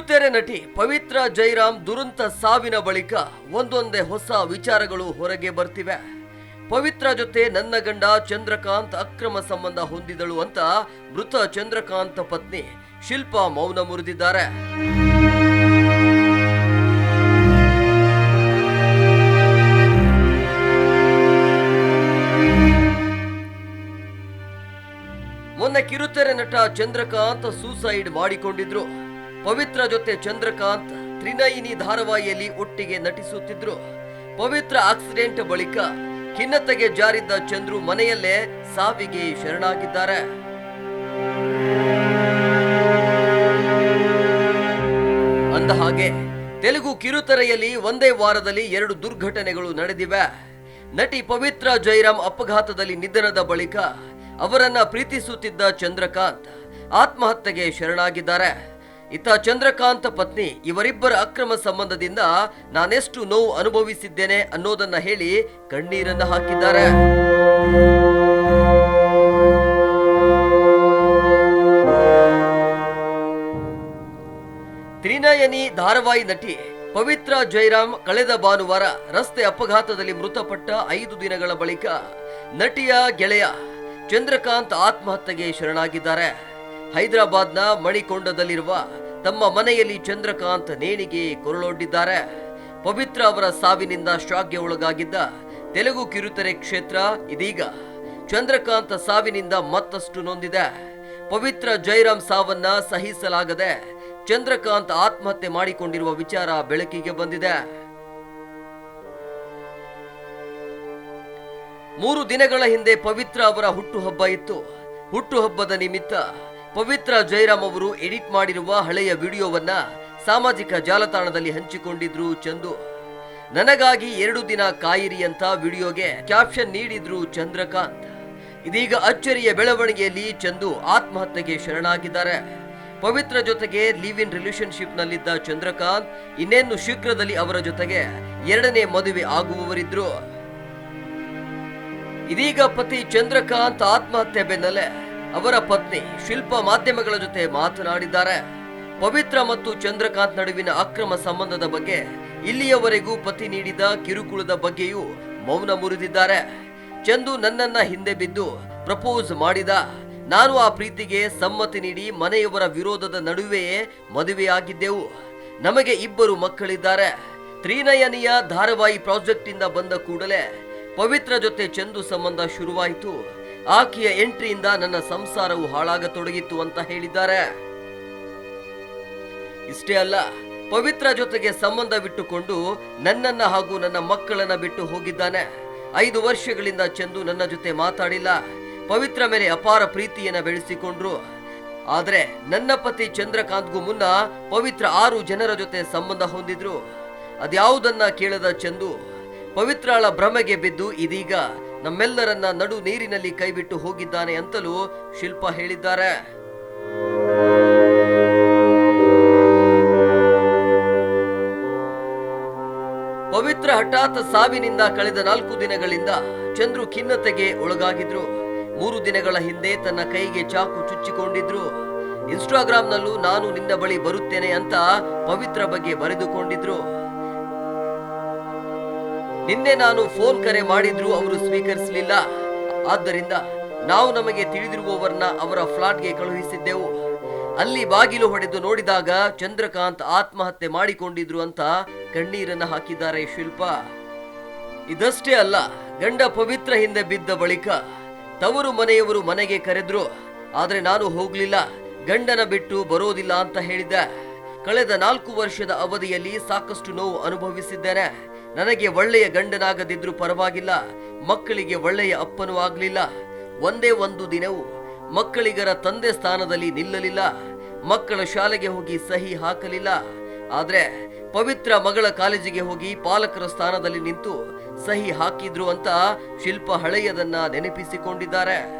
ಕಿರುತೆರೆ ನಟಿ ಪವಿತ್ರ ಜೈರಾಮ್ ದುರಂತ ಸಾವಿನ ಬಳಿಕ ಒಂದೊಂದೇ ಹೊಸ ವಿಚಾರಗಳು ಹೊರಗೆ ಬರ್ತಿವೆ. ಪವಿತ್ರ ಜೊತೆ ನನ್ನ ಗಂಡ ಚಂದ್ರಕಾಂತ್ ಅಕ್ರಮ ಸಂಬಂಧ ಹೊಂದಿದಳು ಅಂತ ಮೃತ ಚಂದ್ರಕಾಂತ್ ಪತ್ನಿ ಶಿಲ್ಪಾ ಮೌನ ಮುರಿದಿದ್ದಾರೆ. ಮೊನ್ನೆ ಕಿರುತೆರೆ ನಟ ಚಂದ್ರಕಾಂತ್ ಸೂಸೈಡ್ ಮಾಡಿಕೊಂಡಿದ್ರು. ಪವಿತ್ರ ಜೊತೆ ಚಂದ್ರಕಾಂತ್ ತ್ರಿನಯಿನಿ ಧಾರಾವಾಹಿಯಲ್ಲಿ ಒಟ್ಟಿಗೆ ನಟಿಸುತ್ತಿದ್ರು. ಪವಿತ್ರ ಆಕ್ಸಿಡೆಂಟ್ ಬಳಿಕ ಖಿನ್ನತೆಗೆ ಜಾರಿದ್ದ ಚಂದ್ರು ಮನೆಯಲ್ಲೇ ಸಾವಿಗೆ ಶರಣಾಗಿದ್ದಾರೆ. ಅಂದ ಹಾಗೆ, ತೆಲುಗು ಕಿರುತೆರೆಯಲ್ಲಿ ಒಂದೇ ವಾರದಲ್ಲಿ ಎರಡು ದುರ್ಘಟನೆಗಳು ನಡೆದಿವೆ. ನಟಿ ಪವಿತ್ರ ಜೈರಾಮ್ ಅಪಘಾತದಲ್ಲಿ ನಿಧನದ ಬಳಿಕ ಅವರನ್ನ ಪ್ರೀತಿಸುತ್ತಿದ್ದ ಚಂದ್ರಕಾಂತ್ ಆತ್ಮಹತ್ಯೆಗೆ ಶರಣಾಗಿದ್ದಾರೆ. ಇತ್ತ ಚಂದ್ರಕಾಂತ ಪತ್ನಿ ಇವರಿಬ್ಬರ ಅಕ್ರಮ ಸಂಬಂಧದಿಂದ ನಾನೆಷ್ಟು ನೋವು ಅನುಭವಿಸಿದ್ದೇನೆ ಅನ್ನೋದನ್ನ ಹೇಳಿ ಕಣ್ಣೀರನ್ನ ಹಾಕಿದ್ದಾರೆ. ತ್ರಿನಯನಿ ಧಾರಾವಾಹಿ ನಟಿ ಪವಿತ್ರ ಜೈರಾಮ್ ಕಳೆದ ಭಾನುವಾರ ರಸ್ತೆ ಅಪಘಾತದಲ್ಲಿ ಮೃತಪಟ್ಟ ಐದು ದಿನಗಳ ಬಳಿಕ ನಟಿಯ ಗೆಳೆಯ ಚಂದ್ರಕಾಂತ್ ಆತ್ಮಹತ್ಯೆಗೆ ಶರಣಾಗಿದ್ದಾರೆ. ಹೈದರಾಬಾದ್ನ ಮಣಿಕೊಂಡದಲ್ಲಿರುವ ತಮ್ಮ ಮನೆಯಲ್ಲಿ ಚಂದ್ರಕಾಂತ್ ನೇಣಿಗೆ ಕೊರಳೊಡ್ಡಿದ್ದಾರೆ. ಪವಿತ್ರ ಅವರ ಸಾವಿನಿಂದ ಶಾಕ್ಗೆ ಒಳಗಾಗಿದ್ದ ತೆಲುಗು ಕಿರುತೆರೆ ಕ್ಷೇತ್ರ ಇದೀಗ. ಚಂದ್ರಕಾಂತ್ ಸಾವಿನಿಂದ ಮತ್ತಷ್ಟು ನೊಂದಿದೆ. ಪವಿತ್ರ ಜೈರಾಮ್ ಸಾವನ್ನ ಸಹಿಸಲಾಗದೆ ಚಂದ್ರಕಾಂತ್ ಆತ್ಮಹತ್ಯೆ ಮಾಡಿಕೊಂಡಿರುವ ವಿಚಾರ ಬೆಳಕಿಗೆ ಬಂದಿದೆ. ಮೂರು ದಿನಗಳ ಹಿಂದೆ ಪವಿತ್ರ ಅವರ ಹುಟ್ಟುಹಬ್ಬ ಇತ್ತು. ಹುಟ್ಟುಹಬ್ಬದ ನಿಮಿತ್ತ ಪವಿತ್ರ ಜೈರಾಮ್ ಅವರು ಎಡಿಟ್ ಮಾಡಿರುವ ಹಳೆಯ ವಿಡಿಯೋವನ್ನ ಸಾಮಾಜಿಕ ಜಾಲತಾಣದಲ್ಲಿ ಹಂಚಿಕೊಂಡಿದ್ರು ಚಂದು. ನನಗಾಗಿ ಎರಡು ದಿನ ಕಾಯಿರಿ ಅಂತ ವಿಡಿಯೋಗೆ ಕ್ಯಾಪ್ಷನ್ ನೀಡಿದ್ರು ಚಂದ್ರಕಾಂತ್. ಇದೀಗ ಅಚ್ಚರಿಯ ಬೆಳವಣಿಗೆಯಲ್ಲಿ ಚಂದು ಆತ್ಮಹತ್ಯೆಗೆ ಶರಣಾಗಿದ್ದಾರೆ. ಪವಿತ್ರ ಜೊತೆಗೆ ಲಿವ್ ಇನ್ ರಿಲೇಶನ್ಶಿಪ್ ನಲ್ಲಿದ್ದ ಚಂದ್ರಕಾಂತ್ ಇನ್ನೇನು ಶೀಘ್ರದಲ್ಲಿ ಅವರ ಜೊತೆಗೆ ಎರಡನೇ ಮದುವೆ ಆಗುವವರಿದ್ರು. ಇದೀಗ ಪತಿ ಚಂದ್ರಕಾಂತ್ ಆತ್ಮಹತ್ಯೆ ಬೆನ್ನಲ್ಲೇ ಅವರ ಪತ್ನಿ ಶಿಲ್ಪ ಮಾಧ್ಯಮಗಳ ಜೊತೆ ಮಾತನಾಡಿದ್ದಾರೆ. ಪವಿತ್ರ ಮತ್ತು ಚಂದ್ರಕಾಂತ್ ನಡುವಿನ ಅಕ್ರಮ ಸಂಬಂಧದ ಬಗ್ಗೆ ಇಲ್ಲಿಯವರೆಗೂ ಪತಿ ನೀಡಿದ ಕಿರುಕುಳದ ಬಗ್ಗೆಯೂ ಮೌನ ಮುರಿದಿದ್ದಾರೆ. ಚಂದು ನನ್ನನ್ನ ಹಿಂದೆ ಬಿದ್ದು ಪ್ರಪೋಸ್ ಮಾಡಿದ. ನಾನು ಆ ಪ್ರೀತಿಗೆ ಸಮ್ಮತಿ ನೀಡಿ ಮನೆಯವರ ವಿರೋಧದ ನಡುವೆಯೇ ಮದುವೆಯಾಗಿದ್ದೆವು. ನಮಗೆ ಇಬ್ಬರು ಮಕ್ಕಳಿದ್ದಾರೆ. ತ್ರಿನಯನಿಯ ಧಾರಾವಾಹಿ ಪ್ರಾಜೆಕ್ಟ್ ಇಂದ ಬಂದ ಕೂಡಲೇ ಪವಿತ್ರ ಜೊತೆ ಚಂದು ಸಂಬಂಧ ಶುರುವಾಯಿತು. ಆಕೆಯ ಎಂಟ್ರಿಯಿಂದ ನನ್ನ ಸಂಸಾರವು ಹಾಳಾಗತೊಡಗಿತ್ತು ಅಂತ ಹೇಳಿದ್ದಾರೆ. ಇಷ್ಟೇ ಅಲ್ಲ, ಪವಿತ್ರ ಜೊತೆಗೆ ಸಂಬಂಧ ಬಿಟ್ಟುಕೊಂಡು ನನ್ನನ್ನ ಹಾಗೂ ನನ್ನ ಮಕ್ಕಳನ್ನ ಬಿಟ್ಟು ಹೋಗಿದ್ದಾನೆ. ಐದು ವರ್ಷಗಳಿಂದ ಚಂದು ನನ್ನ ಜೊತೆ ಮಾತಾಡಿಲ್ಲ. ಪವಿತ್ರ ಮೇಲೆ ಅಪಾರ ಪ್ರೀತಿಯನ್ನ ಬೆಳೆಸಿಕೊಂಡ್ರು. ಆದ್ರೆ ನನ್ನ ಪತಿ ಚಂದ್ರಕಾಂತ್ಗೂ ಮುನ್ನ ಪವಿತ್ರ ಆರು ಜನರ ಜೊತೆ ಸಂಬಂಧ ಹೊಂದಿದ್ರು. ಅದ್ಯಾವುದನ್ನ ಕೇಳದ ಚಂದು, ಪವಿತ್ರಳ ಭ್ರಮೆಗೆ ಬಿದ್ದು ಇದೀಗ ನಮ್ಮೆಲ್ಲರನ್ನ ನಡು ನೀರಿನಲ್ಲಿ ಕೈಬಿಟ್ಟು ಹೋಗಿದ್ದಾನೆ ಅಂತಲೂ ಶಿಲ್ಪ ಹೇಳಿದ್ದಾರೆ. ಪವಿತ್ರ ಹಠಾತ್ ಸಾವಿನಿಂದ ಕಳೆದ ನಾಲ್ಕು ದಿನಗಳಿಂದ ಚಂದ್ರು ಖಿನ್ನತೆಗೆ ಒಳಗಾಗಿದ್ರು. ಮೂರು ದಿನಗಳ ಹಿಂದೆ ತನ್ನ ಕೈಗೆ ಚಾಕು ಚುಚ್ಚಿಕೊಂಡಿದ್ರು. ಇನ್ಸ್ಟಾಗ್ರಾಂನಲ್ಲೂ ನಾನು ನಿನ್ನ ಬಳಿ ಬರುತ್ತೇನೆ ಅಂತ ಪವಿತ್ರ ಬಗ್ಗೆ ಬರೆದುಕೊಂಡಿದ್ರು. ನಿನ್ನೆ ನಾನು ಫೋನ್ ಕರೆ ಮಾಡಿದ್ರು ಅವರು ಸ್ವೀಕರಿಸಲಿಲ್ಲ. ಆದ್ದರಿಂದ ನಾವು ನಮಗೆ ತಿಳಿದಿರುವವರನ್ನ ಅವರ ಫ್ಲಾಟ್ಗೆ ಕಳುಹಿಸಿದ್ದೆವು. ಅಲ್ಲಿ ಬಾಗಿಲು ಹೊಡೆದು ನೋಡಿದಾಗ ಚಂದ್ರಕಾಂತ್ ಆತ್ಮಹತ್ಯೆ ಮಾಡಿಕೊಂಡಿದ್ರು ಅಂತ ಕಣ್ಣೀರನ್ನ ಹಾಕಿದ್ದಾರೆ ಶಿಲ್ಪ. ಇದಷ್ಟೇ ಅಲ್ಲ, ಗಂಡ ಪವಿತ್ರ ಹಿಂದೆ ಬಿದ್ದ ಬಳಿಕ ತವರು ಮನೆಯವರು ಮನೆಗೆ ಕರೆದ್ರು. ಆದ್ರೆ ನಾನು ಹೋಗ್ಲಿಲ್ಲ, ಗಂಡನ ಬಿಟ್ಟು ಬರೋದಿಲ್ಲ ಅಂತ ಹೇಳಿದ್ದೆ. ಕಳೆದ ನಾಲ್ಕು ವರ್ಷದ ಅವಧಿಯಲ್ಲಿ ಸಾಕಷ್ಟು ನೋವು ಅನುಭವಿಸಿದ್ದೇನೆ. ನನಗೆ ಒಳ್ಳೆಯ ಗಂಡನಾಗದಿದ್ರೂ ಪರವಾಗಿಲ್ಲ, ಮಕ್ಕಳಿಗೆ ಒಳ್ಳೆಯ ಅಪ್ಪನೂ ಆಗಲಿಲ್ಲ. ಒಂದೇ ಒಂದು ದಿನವೂ ಮಕ್ಕಳಿಗರ ತಂದೆ ಸ್ಥಾನದಲ್ಲಿ ನಿಲ್ಲಲಿಲ್ಲ. ಮಕ್ಕಳ ಶಾಲೆಗೆ ಹೋಗಿ ಸಹಿ ಹಾಕಲಿಲ್ಲ. ಆದರೆ ಪವಿತ್ರ ಮಗಳ ಕಾಲೇಜಿಗೆ ಹೋಗಿ ಪಾಲಕರ ಸ್ಥಾನದಲ್ಲಿ ನಿಂತು ಸಹಿ ಹಾಕಿದ್ರು ಅಂತ ಶಿಲ್ಪ ಹಳೆಯದನ್ನ ನೆನಪಿಸಿಕೊಂಡಿದ್ದಾರೆ.